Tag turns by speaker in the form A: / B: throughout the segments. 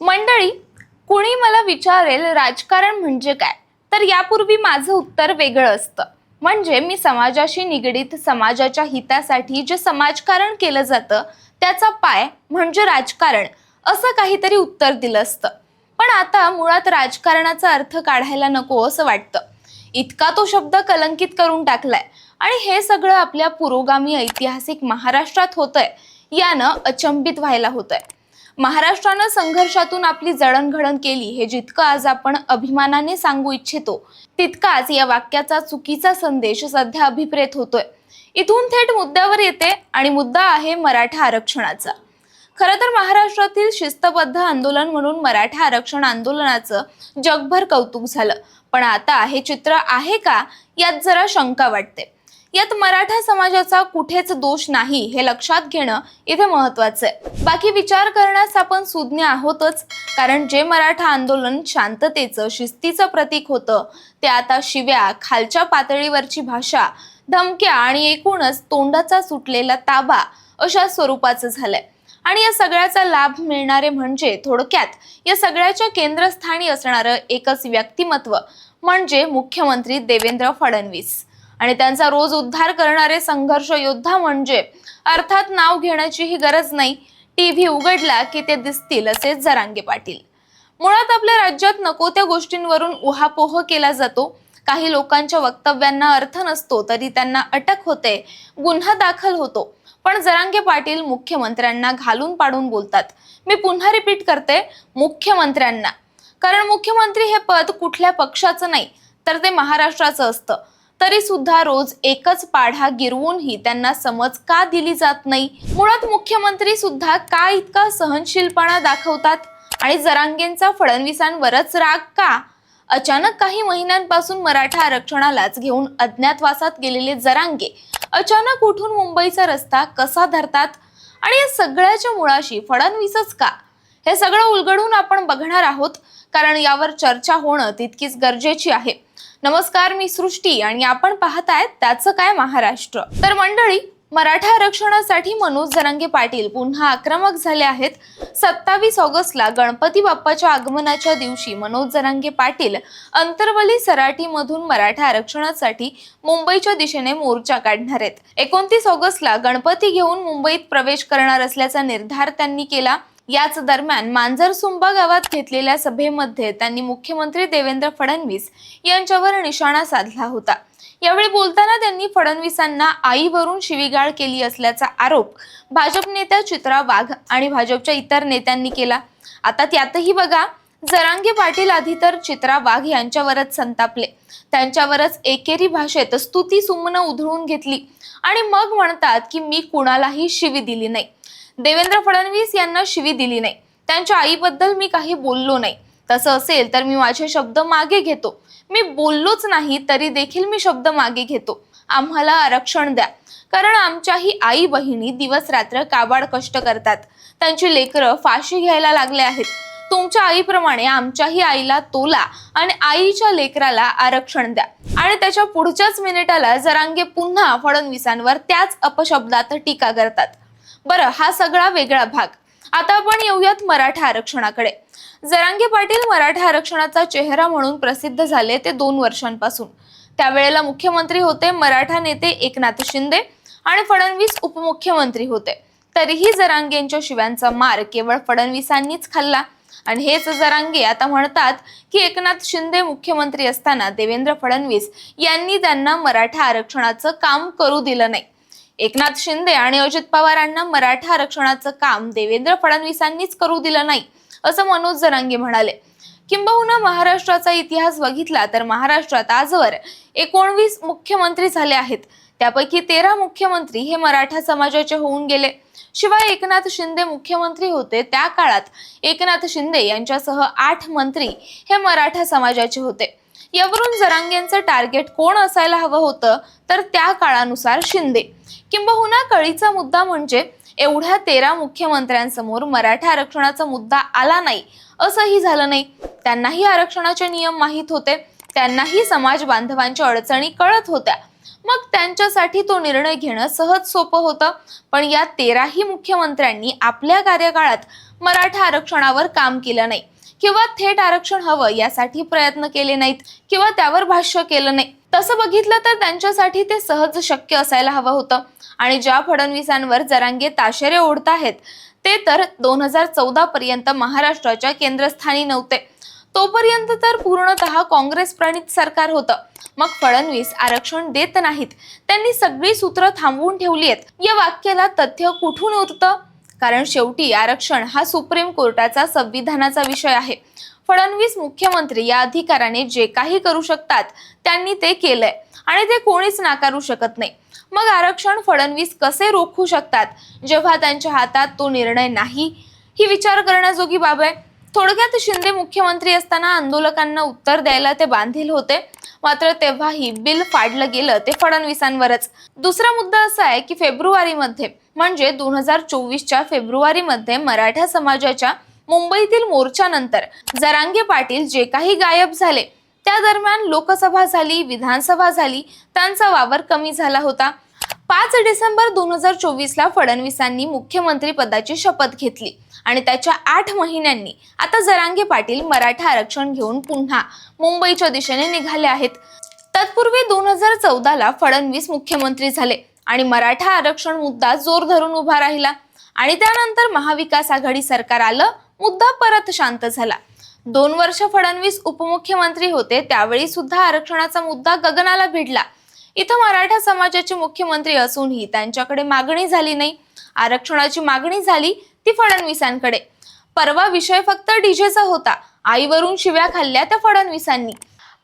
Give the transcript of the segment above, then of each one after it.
A: मंडळी कुणी मला विचारेल राजकारण म्हणजे काय? तर यापूर्वी माझं उत्तर वेगळं असतं. म्हणजे मी समाजाशी निगडीत समाजाच्या हितासाठी जे समाजकारण केलं जातं त्याचा पाय म्हणजे राजकारण असं काहीतरी उत्तर दिलं असतं. पण आता मुळात राजकारणाचा अर्थ काढायला नको असं वाटतं. इतका तो शब्द कलंकित करून टाकलाय. आणि हे सगळं आपल्या पुरोगामी ऐतिहासिक महाराष्ट्रात होतंय. यानं अचंबित व्हायला होतंय. महाराष्ट्रानं संघर्षातून आपली जडणघडण केली हे जितकं आज आपण अभिमानाने सांगू इच्छितो तितकाच या वाक्याचा चुकीचा संदेश सध्या अभिप्रेत होतोय. इथून थेट मुद्द्यावर येते आणि मुद्दा आहे मराठा आरक्षणाचा. खरं तर महाराष्ट्रातील शिस्तबद्ध आंदोलन म्हणून मराठा आरक्षण आंदोलनाचं जगभर कौतुक झालं. पण आता हे चित्र आहे का? यात जरा शंका वाटते. यात मराठा समाजाचा कुठेच दोष नाही हे लक्षात घेणं इथे महत्वाचं आहे. बाकी विचार करण्यास आपण सुज्ञ आहोतच कारण जे मराठा आंदोलन शांततेचं शिस्तीचं प्रतीक होतं ते आता शिव्या खालच्या पातळीवरची भाषा धमक्या आणि एकूणच तोंडाचा सुटलेला ताबा अशा स्वरूपाचं झालंय. आणि या सगळ्याचा लाभ मिळणारे म्हणजे थोडक्यात या सगळ्याच्या केंद्रस्थानी असणारं एकच व्यक्तिमत्व म्हणजे मुख्यमंत्री देवेंद्र फडणवीस. आणि त्यांचा रोज उद्धार करणारे संघर्ष योद्धा म्हणजे अर्थात नाव घेण्याचीही गरज नाही. टीव्ही उघडला की ते दिसतील असे जरांगे पाटील. मुळात आपल्या राज्यात नको त्या गोष्टींवरून उहापोह केला जातो. काही लोकांच्या वक्तव्यांना अर्थ नसतो तरी त्यांना अटक होते गुन्हा दाखल होतो. पण जरांगे पाटील मुख्यमंत्र्यांना घालून पाडून बोलतात. मी पुन्हा रिपीट करते मुख्यमंत्र्यांना. कारण मुख्यमंत्री हे पद कुठल्या पक्षाचं नाही तर ते महाराष्ट्राचं असतं. तरी सुद्धा रोज एकच पाढा गिरवूनही त्यांना समज का दिली जात नाही? मुळात मुख्यमंत्री सुद्धा का इतका सहनशीलपणा दाखवतात? आणि जरांगेंचा फडणवीसांवरच राग का? अचानक काही महिन्यांपासून मराठा आरक्षणालाच घेऊन अज्ञातवासात गेलेले जरांगे अचानक उठून मुंबईचा रस्ता कसा धरतात? आणि या सगळ्याच्या मुळाशी फडणवीसच का? हे सगळं उलगडून आपण बघणार आहोत कारण यावर चर्चा होणं तितकीच गरजेची आहे. नमस्कार मी सृष्टी आणि आपण पाहतायत त्याचं काय महाराष्ट्र. तर मंडळी मराठा आरक्षणासाठी मनोज जरांगे पाटील पुन्हा आक्रमक झाले आहेत. सत्तावीस ऑगस्टला गणपती बाप्पाच्या आगमनाच्या दिवशी मनोज जरांगे पाटील अंतरवली सराठीमधून मराठा आरक्षणासाठी मुंबईच्या दिशेने मोर्चा काढणार आहेत. एकोणतीस ऑगस्टला गणपती घेऊन मुंबईत प्रवेश करणार असल्याचा निर्धार त्यांनी केला. याच दरम्यान मांजरसुंबा गावात घेतलेल्या सभेमध्ये त्यांनी मुख्यमंत्री देवेंद्र फडणवीस यांच्यावर निशाणा साधला होता. यावेळी बोलताना त्यांनी फडणवीसांना आईवरून शिवीगाळ केली असल्याचा आरोप भाजप नेत्या चित्रा वाघ आणि भाजपच्या इतर नेत्यांनी केला. आता त्यातही बघा जरांगे पाटील आधी तर चित्रा वाघ यांच्यावरच संतापले. त्यांच्यावरच एकेरी भाषेत स्तुती सुमनं उधळून घेतली. आणि मग म्हणतात की मी कुणालाही शिवी दिली नाही. देवेंद्र फडणवीस यांना शिवी दिली नाही. त्यांच्या आईबद्दल मी काही बोललो नाही. तसं असेल तर मी माझे शब्द मागे घेतो. मी बोललोच नाही तरी देखील मी शब्द मागे घेतो. आम्हाला आरक्षण द्या. कारण आमच्याही आई बहिणी दिवस रात्र काबाड कष्ट करतात. त्यांची लेकरं फाशी घ्यायला लागले आहेत. तुमच्या आईप्रमाणे आमच्याही आईला तोला आणि आईच्या लेकराला आरक्षण द्या. आणि त्याच्या पुढच्याच मिनिटाला जरांगे पुन्हा फडणवीसांवर त्याच अपशब्दात टीका करतात. बरं हा सगळा वेगळा भाग. आता आपण येऊयात मराठा आरक्षणाकडे. जरांगे पाटील मराठा आरक्षणाचा चेहरा म्हणून प्रसिद्ध झाले ते दोन वर्षांपासून. त्यावेळेला मुख्यमंत्री होते मराठा नेते एकनाथ शिंदे आणि फडणवीस उपमुख्यमंत्री होते. तरीही जरांगेंच्या शिव्यांचा मार केवळ फडणवीसांनीच खाल्ला. आणि हेच जरांगे आता म्हणतात की एकनाथ शिंदे मुख्यमंत्री असताना देवेंद्र फडणवीस यांनी त्यांना मराठा आरक्षणाचं काम करू दिलं नाही. एकनाथ शिंदे आणि अजित पवारांना मराठा आरक्षणाचं काम देवेंद्र फडणवीसांनीच करू दिलं नाही असं मनोज जरांगे म्हणाले. किंबहुना महाराष्ट्राचा इतिहास बघितला तर महाराष्ट्रात आजवर एकोणवीस मुख्यमंत्री झाले आहेत. त्यापैकी तेरा मुख्यमंत्री हे मराठा समाजाचे होऊन गेले. शिवाय एकनाथ शिंदे मुख्यमंत्री होते त्या काळात एकनाथ शिंदे यांच्यासह आठ मंत्री हे मराठा समाजाचे होते. यावरून जरांगेंचं टार्गेट कोण असायला हवं होतं तर त्या काळानुसार शिंदे. किंबहुना कळीचा मुद्दा म्हणजे एवढ्या तेरा मुख्यमंत्र्यांसमोर मराठा आरक्षणाचा मुद्दा आला नाही असंही झालं नाही. त्यांनाही आरक्षणाचे नियम माहीत होते त्यांनाही समाज बांधवांच्या अडचणी कळत होत्या. मग त्यांच्यासाठी तो निर्णय घेणं सहज सोपं होतं. पण या तेराही मुख्यमंत्र्यांनी आपल्या कार्यकाळात मराठा आरक्षणावर काम केलं नाही. किंवा थेट आरक्षण हवं यासाठी प्रयत्न केले नाहीत किंवा त्यावर भाष्य केलं नाही. तसं बघितलं तर त्यांच्यासाठी ते सहज शक्य असायला हवं होतं. आणि ज्या फडणवीसांवर जरांगे ताशेरे ओढताहेत ते तर दोन हजार चौदा पर्यंत महाराष्ट्राच्या केंद्रस्थानी नव्हते. तोपर्यंत तर पूर्णतः काँग्रेस प्रणित सरकार होतं. मग फडणवीस आरक्षण देत नाहीत. त्यांनी सगळी सूत्र थांबवून ठेवली आहेत. या वाक्याला तथ्य कुठून उरतं? कारण शेवटी आरक्षण हा सुप्रीम कोर्टाचा संविधानाचा विषय आहे. फडणवीस मुख्यमंत्री या अधिकाराने जे काही करू शकतात त्यांनी ते केलंय. आणि ते कोणीच नाकारू शकत नाही. मग आरक्षण फडणवीस कसे रोखू शकतात? जेव्हा त्यांच्या हातात तो निर्णय नाही? ही विचार करण्याजोगी बाब आहे. थोडक्यात शिंदे मुख्यमंत्री असताना आंदोलकांना उत्तर द्यायला ते बांधील होते. मात्र तेव्हाही बिल फाडलं गेलं ते फडणवीसांवरच. दुसरा मुद्दा असा आहे की फेब्रुवारीमध्ये म्हणजे दोन हजार चोवीसच्या फेब्रुवारीमध्ये मराठा समाजाच्या मुंबईतील मोर्चानंतर जरांगे पाटील जे काही गायब झाले त्या दरम्यान लोकसभा झाली विधानसभा झाली त्यांचा वावर कमी झाला होता. पाच डिसेंबर दोन हजार चोवीसला फडणवीसांनी मुख्यमंत्री पदाची शपथ घेतली. आणि त्याच्या आठ महिन्यांनी आता जरांगे पाटील मराठा आरक्षण घेऊन पुन्हा मुंबईच्या दिशेने निघाले आहेत. तत्पूर्वी दोन हजार चौदाला फडणवीस मुख्यमंत्री झाले आणि मराठा आरक्षण मुद्दा जोर धरून उभा राहिला आणि त्यानंतर महाविकास आघाडी सरकार आलं मुद्दा परत शांत झाला. दोन वर्ष फडणवीस उपमुख्यमंत्री होते त्यावेळी सुद्धा आरक्षणाचा मुद्दा गगनाला भिडला. इथं मराठा समाजाचे मुख्यमंत्री असूनही त्यांच्याकडे मागणी झाली नाही. आरक्षणाची मागणी झाली ती फडणवीसांकडे. परवा विषय फक्त डीजेचा होता. आईवरून शिव्या खाल्ल्या त्या फडणवीसांनी.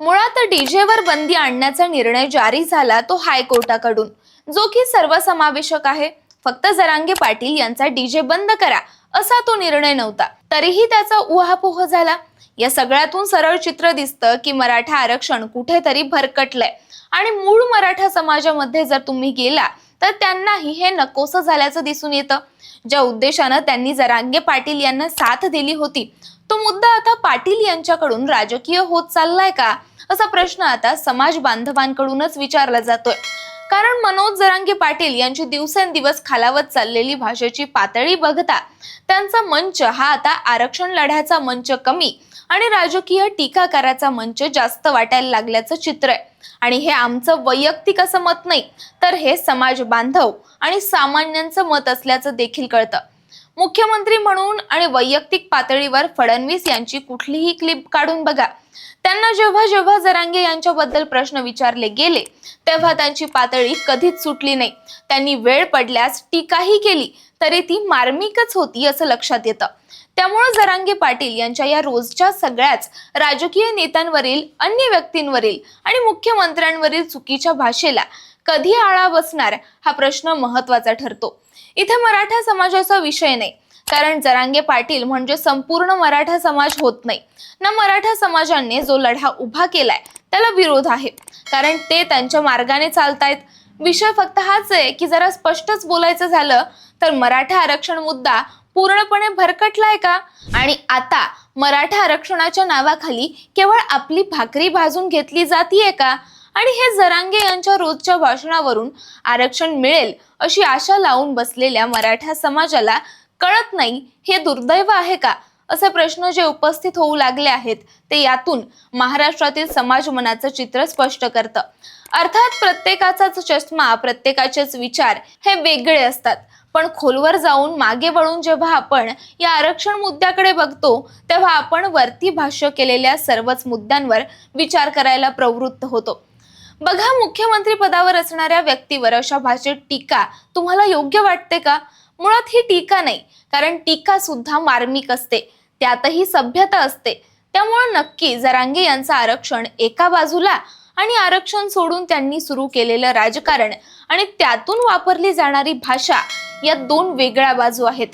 A: मुळात डीजेवर बंदी आणण्याचा निर्णय जारी झाला तो हायकोर्टाकडून. जो की सर्वसमावेशक आहे. फक्त जरांगे पाटील यांचा डीजे बंद करा असा तो निर्णय नव्हता. तरीही त्याचा उहापोह झाला. या सगळ्यातून सरळ चित्र दिसतं की मराठा आरक्षण कुठेतरी भरकटलंय. आणि मूळ मराठा समाजामध्ये जर तुम्ही गेला तर त्यांनाही हे नकोसं झाल्याचं दिसून येतं. ज्या उद्देशानं त्यांनी जरांगे पाटील यांना साथ दिली होती तो मुद्दा आता पाटील यांच्याकडून राजकीय होत चाललाय का? असा प्रश्न आता समाज बांधवांकडूनच विचारला जातोय. कारण मनोज जरांगे पाटील यांची दिवसेंदिवस खालावत चाललेली भाषेची पातळी बघता त्यांचा मंच हा आता आरक्षण लढ्याचा मंच कमी आणि राजकीय टीकाकाराचा मंच जास्त वाटायला लागल्याचं चित्र आहे. आणि हे आमचं वैयक्तिक असं मत नाही तर हे समाज बांधव आणि सामान्यांचं मत असल्याचं देखील कळतं. मुख्यमंत्री म्हणून आणि वैयक्तिक पातळीवर फडणवीस यांची कुठलीही क्लिप काढून बघा. त्यांना जेव्हा जेव्हा जरांगे यांच्याबद्दल प्रश्न विचारले गेले तेव्हा त्यांची पातळी कधीच सुटली नाही. त्यांनी वेळ पडल्यास टीकाही केली तरी ती मार्मिकच होती असं लक्षात येतं. त्यामुळे जरांगे पाटील यांच्या या रोजच्या सगळ्याच राजकीय नेत्यांवरील अन्य व्यक्तींवरील आणि मुख्यमंत्र्यांवरील चुकीच्या भाषेला कधी आळा बसणार हा प्रश्न महत्त्वाचा ठरतो. इथे मराठा समाजाचा विषय नाही. कारण जरांगे पाटील म्हणजे संपूर्ण मराठा समाज होत नाही. ना मराठा समाजाने जो लढा उभा केलाय त्याला विरोध आहे. कारण ते त्यांच्या मार्गाने चालतायत. विषय फक्त हाच आहे की जरा स्पष्टच बोलायचं झालं तर मराठा आरक्षण मुद्दा पूर्णपणे भरकटलाय का? आणि आता मराठा आरक्षणाच्या नावाखाली केवळ आपली भाकरी भाजून घेतली जातीये का? आणि हे जरांगे यांच्या रोजच्या भाषणावरून आरक्षण मिळेल अशी आशा लावून बसलेल्या मराठा समाजाला कळत नाही हे दुर्दैव आहे का? असे प्रश्न जे उपस्थित होऊ लागले आहेत ते यातून महाराष्ट्रातील समाज मनाचं चित्र स्पष्ट करतं. अर्थात प्रत्येकाचाच चष्मा प्रत्येकाचेच विचार हे वेगळे असतात. पण खोलवर जाऊन मागे वळून जेव्हा आपण या आरक्षण मुद्द्याकडे बघतो तेव्हा आपण वरती भाष्य केलेल्या सर्वच मुद्द्यांवर विचार करायला प्रवृत्त होतो. बघा मुख्यमंत्री पदावर असणाऱ्या व्यक्तीवर अशा भाषेत टीका तुम्हाला योग्य वाटते का? मुळात ही टीका नाही कारण टीका सुद्धा मार्मिक असते. त्यातही सभ्यता असते. त्यामुळे नक्की जरांगे यांचं आरक्षण एका बाजूला आणि आरक्षण सोडून त्यांनी सुरू केलेलं राजकारण आणि त्यातून वापरली जाणारी भाषा या दोन वेगळ्या बाजू आहेत.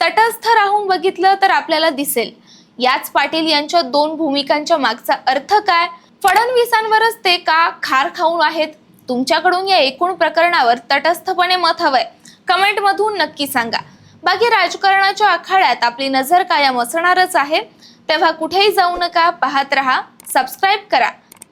A: तटस्थ राहून बघितलं तर आपल्याला दिसेल. याच पाटील यांच्या दोन भूमिकांच्या मागचा अर्थ काय? फडणवीसांवरच ते का खार खाऊन आहेत? तुमच्याकडून या एकूण प्रकरणावर तटस्थपणे मत हवंय. कमेंट मधून नक्की सांगा. बाकी राजकारणाच्या आखाड्यात आपली नजर कायम असणारच आहे. तेव्हा कुठेही जाऊ नका पाहत रहा सबस्क्राईब करा.